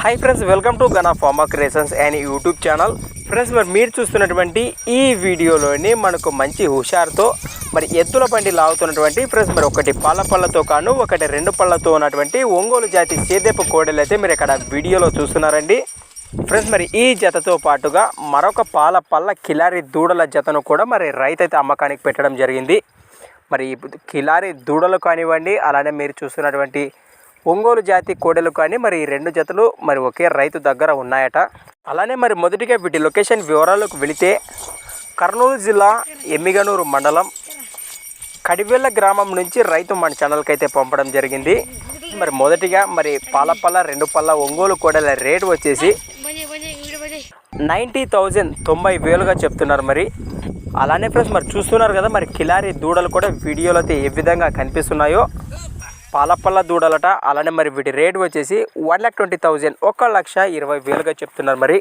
Hi friends welcome to Gana pharma creations and YouTube channel friends మరి మీరు చూస్తున్నటువంటి ఈ వీడియోలోని మనకు మంచి హుషారుతో మరి ఎద్దుల బండి లాగుతున్నటువంటి ఫ్రెండ్స్ మరి ఒకటి పాల పళ్ళతో కాను ఒకటి రెండు పళ్ళతో ఉన్నటువంటి ఒంగోలు జాతి సేదెపు కోడలు అయితే మీరు ఇక్కడ వీడియోలో చూస్తున్నారండి. ఫ్రెండ్స్ మరి ఈ జతతో పాటుగా మరొక పాల పళ్ళ కిలారి దూడల జతను కూడా మరి రైతు అయితే అమ్మకానికి పెట్టడం జరిగింది. మరి కిలారి దూడలు కానివ్వండి అలానే మీరు చూస్తున్నటువంటి ఒంగోలు జాతి కోడెలు కానీ మరి ఈ రెండు జతలు మరి ఒకే రైతు దగ్గర ఉన్నాయట. అలానే మరి మొదటిగా వీటి లొకేషన్ వివరాలకు వెళితే కర్నూలు జిల్లా ఎమ్మిగనూరు మండలం కడివెల్ల గ్రామం నుంచి రైతు మన ఛానల్కి అయితే పంపడం జరిగింది. మరి మొదటిగా మరి పాలపల్ల రెండు పళ్ళ ఒంగోలు కోడెల రేటు వచ్చేసి నైంటీ థౌజండ్ తొంభై వేలుగా చెప్తున్నారు మరి. అలానే ఫ్రెండ్స్ మరి చూస్తున్నారు కదా మరి కిలారి దూడలు కూడా వీడియోలో అయితే ఏ విధంగా కనిపిస్తున్నాయో. పాలపల్ల దూడలట. అలానే మరి వీటి రేట్ వచ్చేసి వన్ ల్యాక్ ట్వంటీ థౌజండ్. ఒక లక్ష ఇరవై వేలుగా చెప్తున్నారు మరి.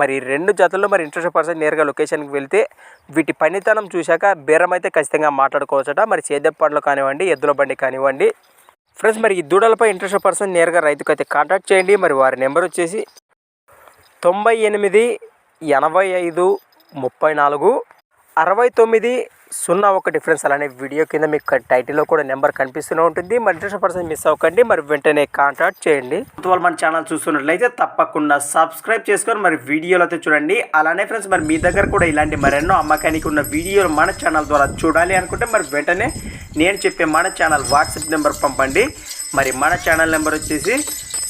మరి ఈ రెండు జతల్లో మరి ఇంట్రెస్ట్ పర్సన్ నేరుగా లొకేషన్కి వెళ్తే వీటి పనితనం చూశాక బేరం అయితే ఖచ్చితంగా మాట్లాడుకోవచ్చట. మరి సేదెప్ పండ్లు కానివ్వండి ఎద్దుల బండి కానివ్వండి. ఫ్రెండ్స్ మరి ఈ దూడలపై ఇంట్రెస్ట్ పర్సన్ నేరుగా రైతుకు అయితే కాంటాక్ట్ చేయండి. మరి వారి నెంబర్ వచ్చేసి తొంభై ఎనిమిది ఎనభై ఐదు ముప్పై నాలుగు అరవై తొమ్మిది సున్నా ఒక డిఫరెన్స్ అలానే వీడియో కింద మీకు టైటిల్లో కూడా నెంబర్ కనిపిస్తూనే ఉంటుంది. మరి ఇంట్రెస్ట్ పర్సన్ మిస్ అవ్వకండి. మరి వెంటనే కాంటాక్ట్ చేయండి. వాళ్ళు మన ఛానల్ చూస్తున్నట్లయితే తప్పకుండా సబ్స్క్రైబ్ చేసుకొని మరి వీడియోలు అయితే చూడండి. అలానే ఫ్రెండ్స్ మరి మీ దగ్గర కూడా ఇలాంటి మరెన్నో అమ్మకానికి ఉన్న వీడియోలు మన ఛానల్ ద్వారా చూడాలి అనుకుంటే మరి వెంటనే నేను చెప్పే మన ఛానల్ వాట్సాప్ నెంబర్ పంపండి. మరి మన ఛానల్ నెంబర్ వచ్చేసి